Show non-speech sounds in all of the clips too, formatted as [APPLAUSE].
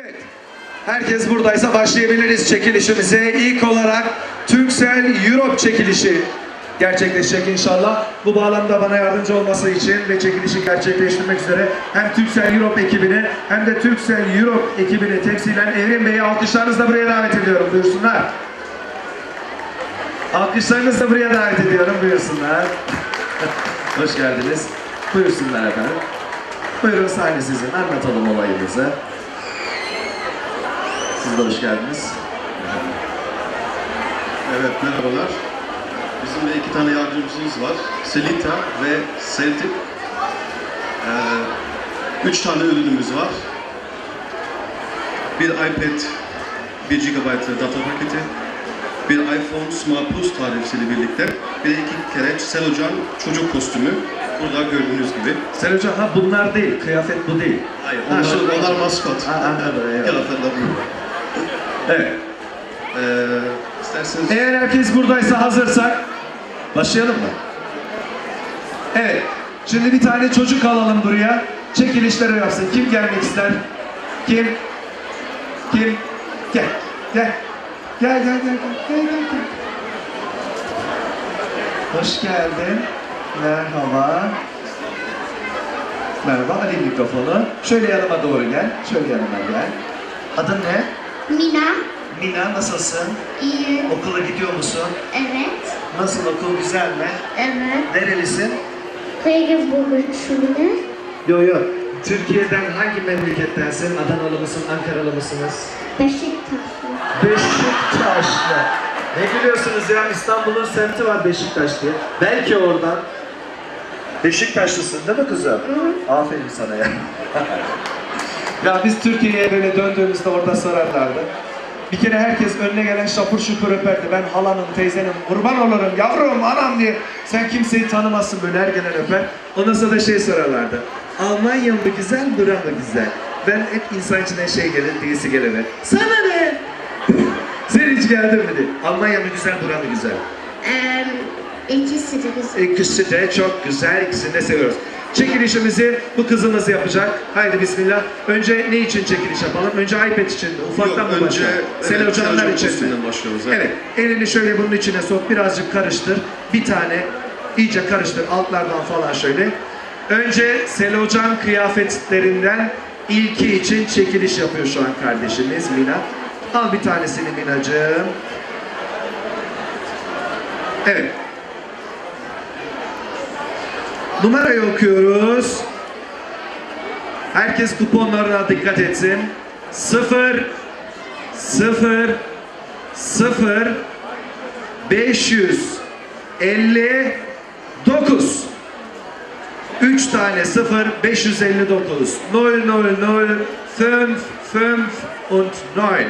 Evet. Herkes buradaysa başlayabiliriz çekilişimize. İlk olarak Turkcell Europe çekilişi gerçekleşecek inşallah. Bu bağlamda bana yardımcı olması için ve çekilişi gerçekleştirmek üzere hem Turkcell Europe ekibini hem de Turkcell Europe ekibini temsilen Evrim Bey'i alkışlarınızla buraya davet ediyorum. Buyursunlar. Alkışlarınızla buraya davet ediyorum. Buyursunlar. [LAUGHS] Hoş geldiniz. Buyursunlar efendim. Buyurun sahne sizin. Anlatalım olayımızı. Siz de hoş geldiniz. Evet merhabalar. Bizim de iki tane yardımcımız var. Selita ve Celtic. Ee, üç tane ürünümüz var. Bir iPad 1 GB data paketi, bir iPhone Smart Plus tarifesiyle birlikte bir iki kere Selocan çocuk kostümü. Burada gördüğünüz gibi. Sen hocam ha bunlar değil, kıyafet bu değil. Hayır, Ha, onlar, şu- onlar maskot. Ha, anladım, eyvallah. Kıyafetler bu. Evet. Ee, Eğer herkes buradaysa hazırsak başlayalım mı? Evet. Şimdi bir tane çocuk alalım buraya. Çekilişleri yapsın. Kim gelmek ister? Kim? Kim? Gel. Gel. Gel gel gel gel gel gel. gel. Hoş geldin. Merhaba. Merhaba. Alayım mikrofonu. Şöyle yanıma doğru gel. Şöyle yanıma gel. Adın ne? Mina, Mina nasılsın? iyi, Okula gidiyor musun? evet, Nasıl okul güzel mi? evet. Nerelisin? Schule, Yo yo. Türkiye'den hangi memlekettensin? Adanalı mısın? Ankaralı mısınız? Beşiktaşlı. Beşiktaşlı. Ne gülüyorsunuz ya? İstanbul'un semti var Beşiktaş diye. Belki oradan. Beşiktaşlısın değil mi kızım? Aferin sana ya. [LAUGHS] ya biz Türkiye'ye böyle döndüğümüzde orada sorarlardı. Bir kere herkes önüne gelen şapur şupur öperdi. Ben halanım, teyzenim, kurban olurum, yavrum, anam diye. Sen kimseyi tanımazsın böyle her gelen öper. Ondan sonra da şey sorarlardı. Almanya mı güzel, bura mı güzel? Ben hep insan içine şey gelir, diyesi gelir. Sana ne? [LAUGHS] Sen hiç geldin mi diye. Almanya mı güzel, bura mı güzel? Ee, ikisi de güzel. İkisi de çok güzel, ikisini de seviyoruz. Çekilişimizi bu kızımız yapacak. Haydi bismillah. Önce ne için çekiliş yapalım? Önce iPad için mi? Ufaktan Yok, mı önce, başlayalım? evet, Seni hocamlar Selcan için mi? başlıyoruz, Evet. evet. Elini şöyle bunun içine sok. Birazcık karıştır. Bir tane iyice karıştır. Altlardan falan şöyle. Önce Selocan kıyafetlerinden ilki için çekiliş yapıyor şu an kardeşimiz Mina. Al bir tanesini Minacığım. Evet. Numarayı okuyoruz. Herkes kuponlarına dikkat etsin. 0 0 0 559 3 tane 0 559 0 0 0 5 5 und 9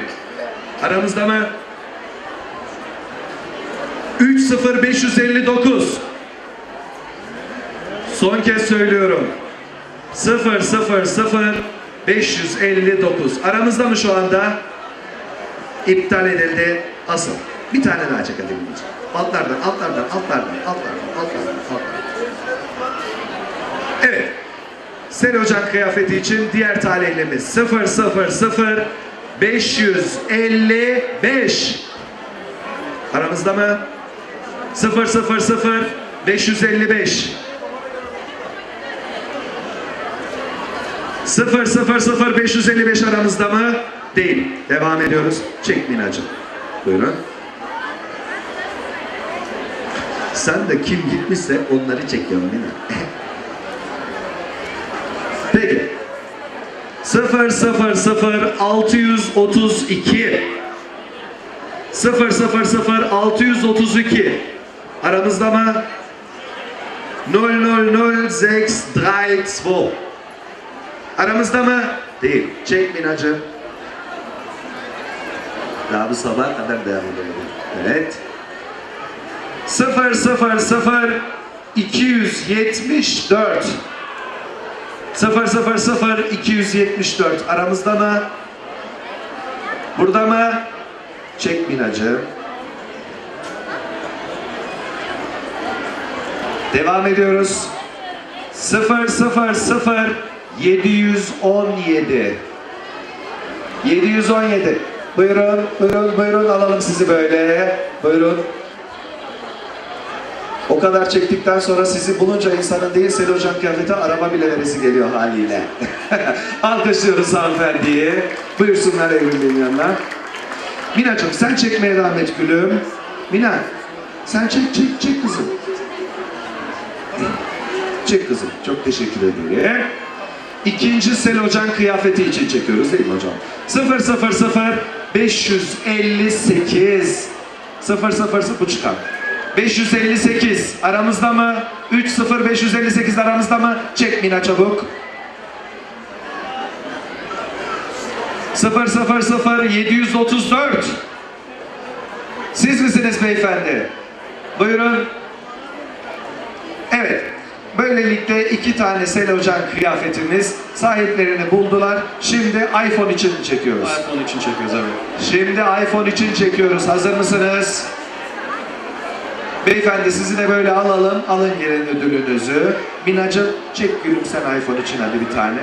Aramızda mı? 3 0 559 Son kez söylüyorum. 0 0 0 559. Aramızda mı şu anda? İptal edildi. Asıl. Bir tane daha çekelim. Altlardan, altlardan, altlardan, altlardan, altlardan, altlardan. Evet. Sen Ocak kıyafeti için diğer talihlimiz 0 0 0 555. Aramızda mı? 0 0 0 555. 0 0 0 555 aramızda mı? Değil. Devam ediyoruz. Çek Minacığım. Buyurun. Sen de kim gitmişse onları çekiyorum Mina. [LAUGHS] Peki. 0 0 0 632 0 0 0 632 Aramızda mı? 0 0 0 6 3 2 Aramızda mı? Değil. Çek Minacığım. Daha bu sabah kadar devam edelim. Evet. 0 0 0 274 0 0 0 274 aramızda mı? Burada mı? Çek Minacığım. Devam ediyoruz. 0 0 0 717 717. Buyurun, buyurun, buyurun alalım sizi böyle. Buyurun. O kadar çektikten sonra sizi bulunca insanın değil Selo Hocam kıyafeti araba bile veresi geliyor haliyle. [LAUGHS] Alkışlıyoruz hanımefendiyi. Buyursunlar Evrim'in yanına. Minacığım sen çekmeye devam et gülüm. Mina sen çek çek çek kızım. Çek kızım. Çok teşekkür ederim. İkinci Selocan kıyafeti için çekiyoruz değil mi hocam? 000 558 000 bu çıkan. 558 aramızda mı? 30 558 aramızda mı? Çek Mina çabuk. 000 734 Siz misiniz beyefendi? Buyurun. Evet. Böylelikle iki tane Selocan kıyafetimiz sahiplerini buldular. Şimdi iPhone için çekiyoruz. iPhone için çekiyoruz evet. Şimdi iPhone için çekiyoruz. Hazır mısınız? Beyefendi sizi de böyle alalım. Alın gelin ödülünüzü. Minacığım çek gülüm sen iPhone için hadi bir tane.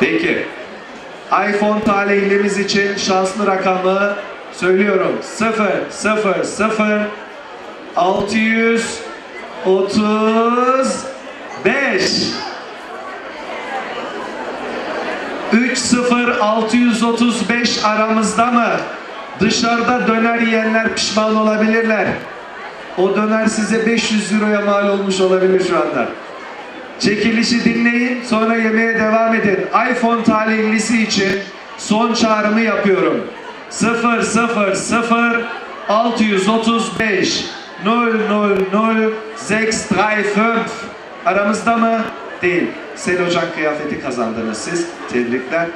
Peki. iPhone talihlimiz için şanslı rakamı söylüyorum. 0 0 0 635 30635 aramızda mı? Dışarıda döner yiyenler pişman olabilirler. O döner size 500 euroya mal olmuş olabilir şu anda. Çekilişi dinleyin, sonra yemeğe devam edin. iPhone talihlisi için son çağrımı yapıyorum. 0 0 0 635 0 0 0 635 Aramızda mı? Değil. Selocan kıyafeti kazandınız siz. Tebrikler.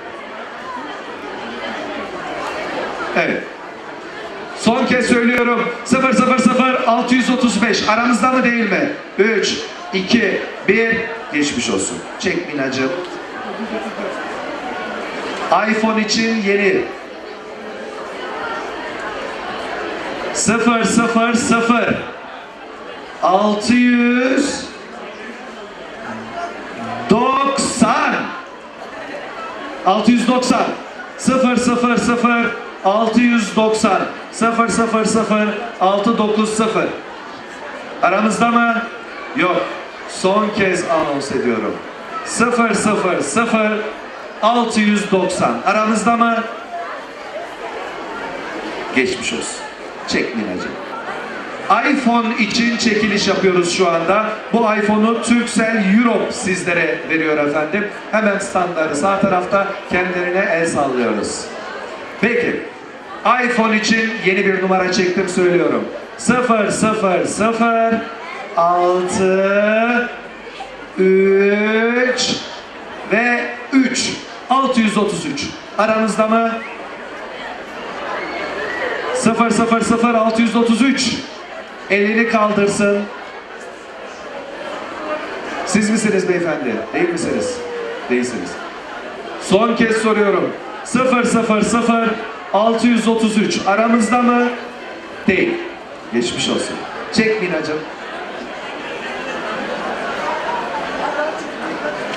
Evet. Son kez söylüyorum. 0 0 0 635 aramızda mı değil mi? 3 2 1 geçmiş olsun. Çek Minacığım. iPhone için yeni. 0 0 0 600 90 690 0 0 0 690 0 0 0 690 Aramızda mı? Yok. Son kez anons ediyorum. 0 0 0 690 Aramızda mı? Geçmiş olsun. Çek Minacığım. iPhone için çekiliş yapıyoruz şu anda. Bu iPhone'u Turkcell Europe sizlere veriyor efendim. Hemen standları sağ tarafta kendilerine el sallıyoruz. Peki. iPhone için yeni bir numara çektim söylüyorum. 0 0 0 6 3 ve 3 633 aranızda mı? 0 0 0 633 elini kaldırsın. Siz misiniz beyefendi? Değil misiniz? Değilsiniz. Son kez soruyorum. 0 0 0 633 aramızda mı? Değil. Geçmiş olsun. Çek Minacığım.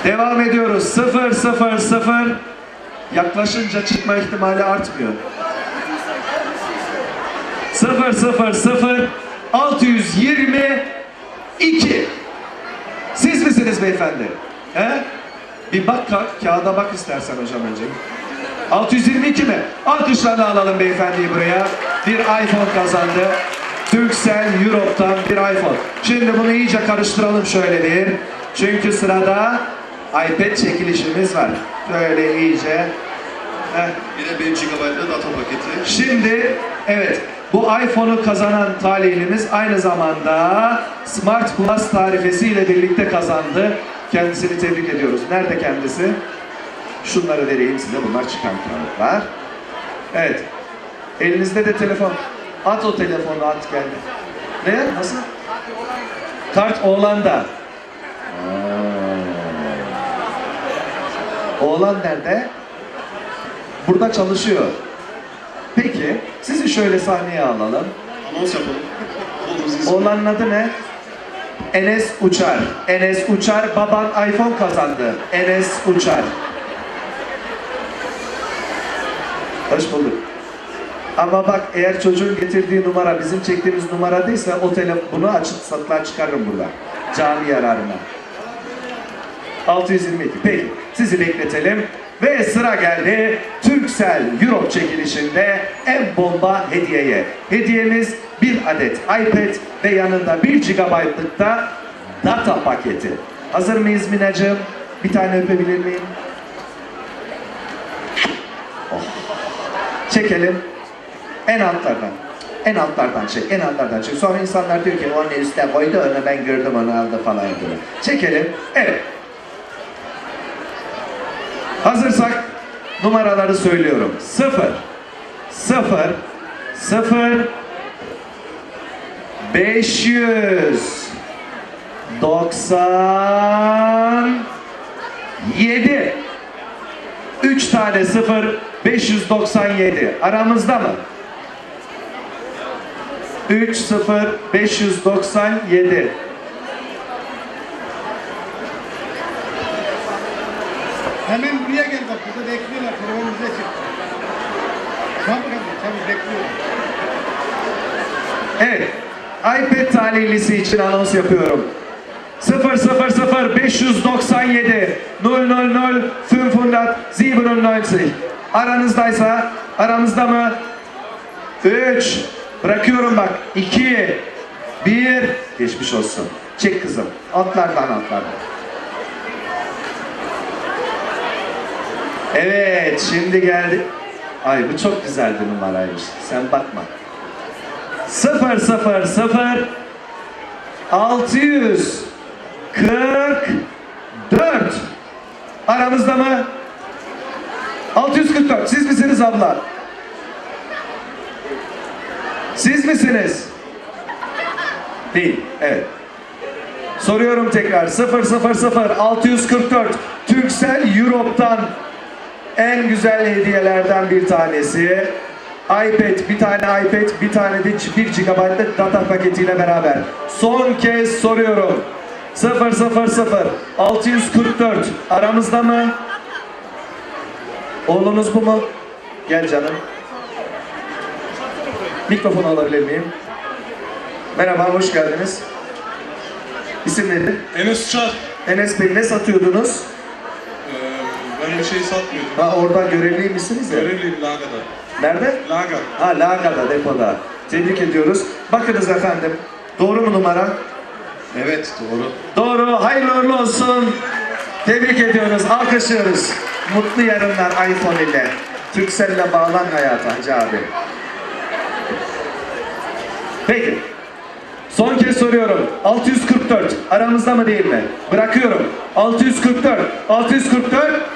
Devam ediyoruz. 0 0 0 yaklaşınca çıkma ihtimali artmıyor. 0 0 0 622 Siz misiniz beyefendi? He? Bir bak ka- kağıda bak istersen hocam önce. 622 mi? Alkışlarla alalım beyefendiyi buraya. Bir iPhone kazandı. Turkcell Europe'dan bir iPhone. Şimdi bunu iyice karıştıralım şöyle bir. Çünkü sırada iPad çekilişimiz var. Böyle iyice. Heh. Yine 1 GB'lı data paketi. Şimdi evet bu iPhone'u kazanan talihlimiz aynı zamanda Smart Plus tarifesi ile birlikte kazandı. Kendisini tebrik ediyoruz. Nerede kendisi? Şunları vereyim size. Bunlar çıkan kağıtlar. Evet. Elinizde de telefon. At o telefonu at geldi. Ne? Nasıl? Kart oğlanda. Oğlan nerede? Burada çalışıyor. Peki, sizi şöyle sahneye alalım. Anons yapalım. Oğlanın adı ne? Enes Uçar. Enes Uçar, baban iPhone kazandı. Enes Uçar. Hoş bulduk. Ama bak eğer çocuğun getirdiği numara bizim çektiğimiz numara değilse o telefonu açıp satlığa çıkarırım burada. Cami yararına. 622. Peki sizi bekletelim. Ve sıra geldi Turkcell Europe çekilişinde en bomba hediyeye. Hediyemiz bir adet iPad ve yanında 1 GB'lık da data paketi. Hazır mıyız Minacığım? Bir tane öpebilir miyim? Oh. Çekelim. En altlardan. En altlardan çek, en altlardan çek. Sonra insanlar diyor ki onu üstte koydu, onu ben gördüm, onu aldı falan yapıyor. Çekelim. Evet. Hazırsak numaraları söylüyorum. 0 0 0 500 97 3 tane 0 597 aramızda mı? 3 0 597 Hemen Telefon bize çıktı. Hemen çabuk bekliyorum. Evet. iPad talihlisi için anons yapıyorum. 000 597 000 597 Aranızdaysa aramızda mı? 3 Bırakıyorum bak. 2 1 Geçmiş olsun. Çek kızım. Altlardan altlardan. Evet şimdi geldi. Ay bu çok güzel bir numaraymış. Sen bakma. 0 0 0 644 Aramızda mı? 644 siz misiniz abla? Siz misiniz? Değil. Evet. Soruyorum tekrar 000 644 Turkcell Europe'dan en güzel hediyelerden bir tanesi. iPad, bir tane iPad, bir tane de 1 GB'lık data paketiyle beraber. Son kez soruyorum. 000 644 aramızda mı? Oğlunuz bu mu? Gel canım. Mikrofonu alabilir miyim? Merhaba, hoş geldiniz. İsim nedir? Enes Çar. Enes Bey ne satıyordunuz? Bir şey satmıyordum. Ha orada görevli misiniz ya? Görevliyim Laga'da. Nerede? Laga. Ha Laga'da depoda. Tebrik ediyoruz. Bakınız efendim. Doğru mu numara? Evet doğru. Doğru. Hayırlı uğurlu olsun. Tebrik ediyoruz. Alkışlıyoruz. Mutlu yarınlar iPhone ile. Turkcell'le bağlan hayata Hacı abi. Peki. Son kez soruyorum. 644 aramızda mı değil mi? Bırakıyorum. 644. 644.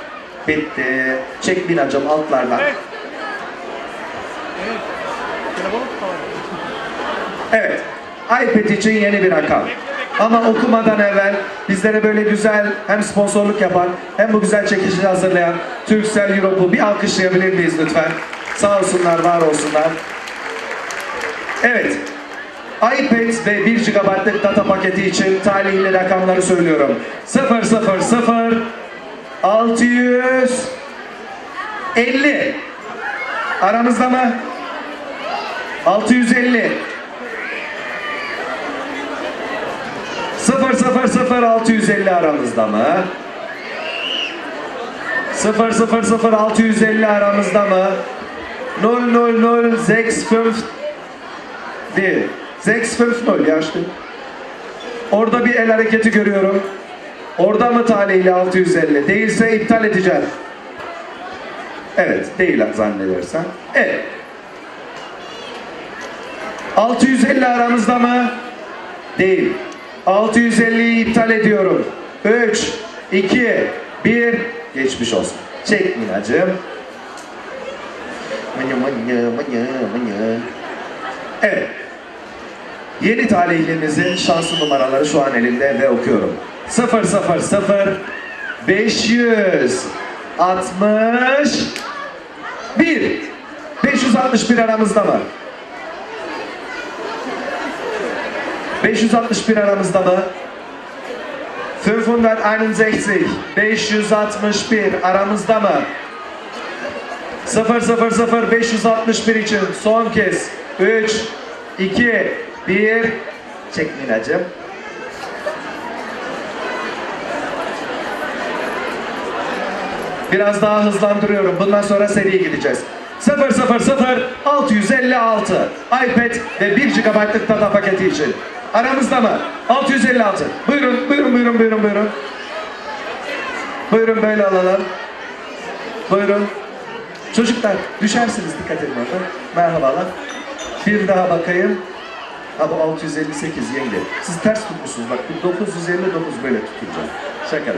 Bitti. Çek binacım altlardan. Evet. iPad için yeni bir rakam. Ama okumadan evvel bizlere böyle güzel hem sponsorluk yapan hem bu güzel çekişi hazırlayan Turkcell Europe'u bir alkışlayabilir miyiz lütfen? Sağ olsunlar, var olsunlar. Evet. iPad ve 1 GB'lık data paketi için talihli rakamları söylüyorum. 000 650 Aramızda mı? 650 0 0 0 650 aramızda mı? 0 0 0 650 aramızda mı? 0 0 0 6 5 1 6 5 0 ya işte. Orada bir el hareketi görüyorum. Orada mı talihli 650? Değilse iptal edeceğim. Evet, değil zannedersen. Evet. 650 aramızda mı? Değil. 650'yi iptal ediyorum. 3, 2, 1, geçmiş olsun. Çek Minacığım. Evet. Yeni talihlimizin şanslı numaraları şu an elimde ve okuyorum. 0 0 0 500 60 1 561 aramızda mı? 561 aramızda mı? 561 561 aramızda mı? 0 0 0 561 için son kez 3 2 1 Çek Minacığım. Biraz daha hızlandırıyorum. Bundan sonra seri gideceğiz. 0 0 0 656 iPad ve 1 GB'lık data paketi için. Aramızda mı? 656. Buyurun, buyurun, buyurun, buyurun, buyurun. Buyurun böyle alalım. Buyurun. Çocuklar düşersiniz dikkat edin orada. Merhabalar. Bir daha bakayım. Ha bu 658 yenge. Siz ters tutmuşsunuz bak bu 959 böyle tutacağım. Şaka.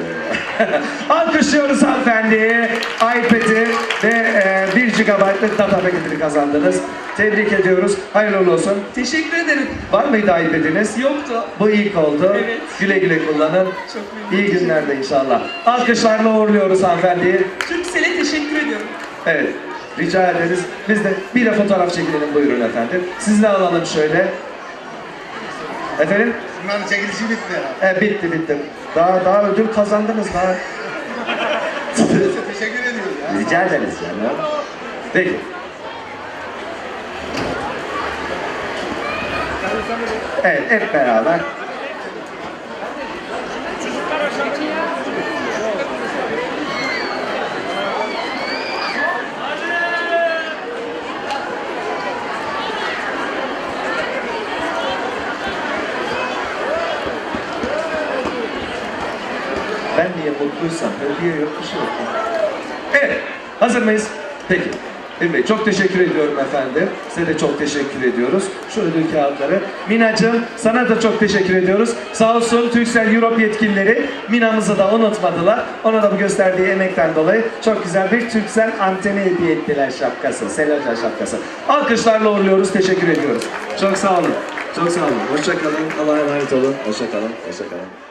[LAUGHS] Alkışlıyoruz hanımefendiyi. iPad'i ve e, 1 GB'lık data paketini kazandınız. Tebrik ediyoruz. Hayırlı olsun. Teşekkür ederim. Var mıydı iPad'iniz? Yoktu. Bu ilk oldu. Evet. Güle güle kullanın. Çok memnun. İyi günlerde inşallah. Alkışlarla uğurluyoruz hanımefendiyi. Türksel'e teşekkür ediyorum. Evet. Rica ederiz. Biz de bir de fotoğraf çekilelim buyurun efendim. Siz de alalım şöyle. Efendim? Bunların çekilişi bitti herhalde. E, bitti bitti. Daha daha ödül kazandınız daha. Teşekkür ediyoruz ya. Rica ederiz yani. Peki. Evet hep beraber. Ben niye mutluysam hediye yok bir şey yok. Evet, hazır mıyız? Peki. Bey, çok teşekkür ediyorum efendim. Size de çok teşekkür ediyoruz. Şu ödül kağıtları. Minacığım sana da çok teşekkür ediyoruz. Sağ olsun Türksel Europe yetkilileri Mina'mızı da unutmadılar. Ona da bu gösterdiği emekten dolayı çok güzel bir Türksel anteni hediye ettiler şapkası. Seloca şapkası. Alkışlarla uğurluyoruz. Teşekkür ediyoruz. Çok sağ olun. Çok sağ olun. Hoşçakalın. Allah'a emanet olun. Hoşçakalın. Hoşçakalın.